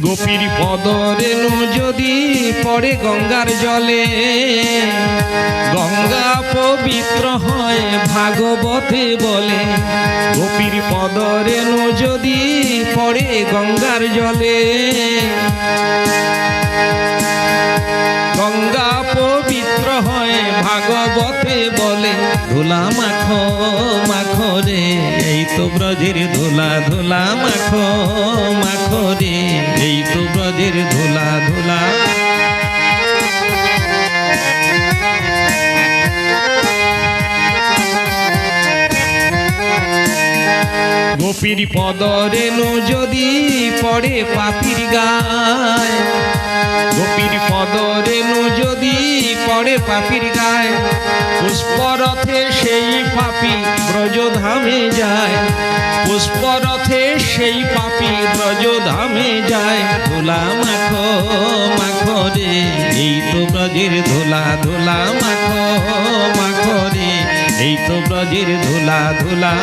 গোপীর পদরেণু যদি পড়ে গঙ্গার জলে, গঙ্গা পবিত্র হয় ভাগবতে বলে। গোপীর পদরেণু যদি পড়ে গঙ্গার জলে, গঙ্গা পবিত্র হয় ভাগবতে বলে। ধুলা মাখো মাখো রে, এই তো ব্রজের ধুলা ধুলা মাখো। গোপীর পদরেণু যদি পড়ে পাপির গায়। গোপীর পদরেণু যদি পড়ে পাপির গায়। পুষ্পরথে সেই পাপি ব্রজধামে যায়। পুষ্পরথে সেই পাপি ব্রজধামে যায়। ধুলা মাখো মাখো রে, এই তো ব্রজের ধুলা ধুলা মাখো মাখো রে, এই তো ব্রজের ধুলা ধুলা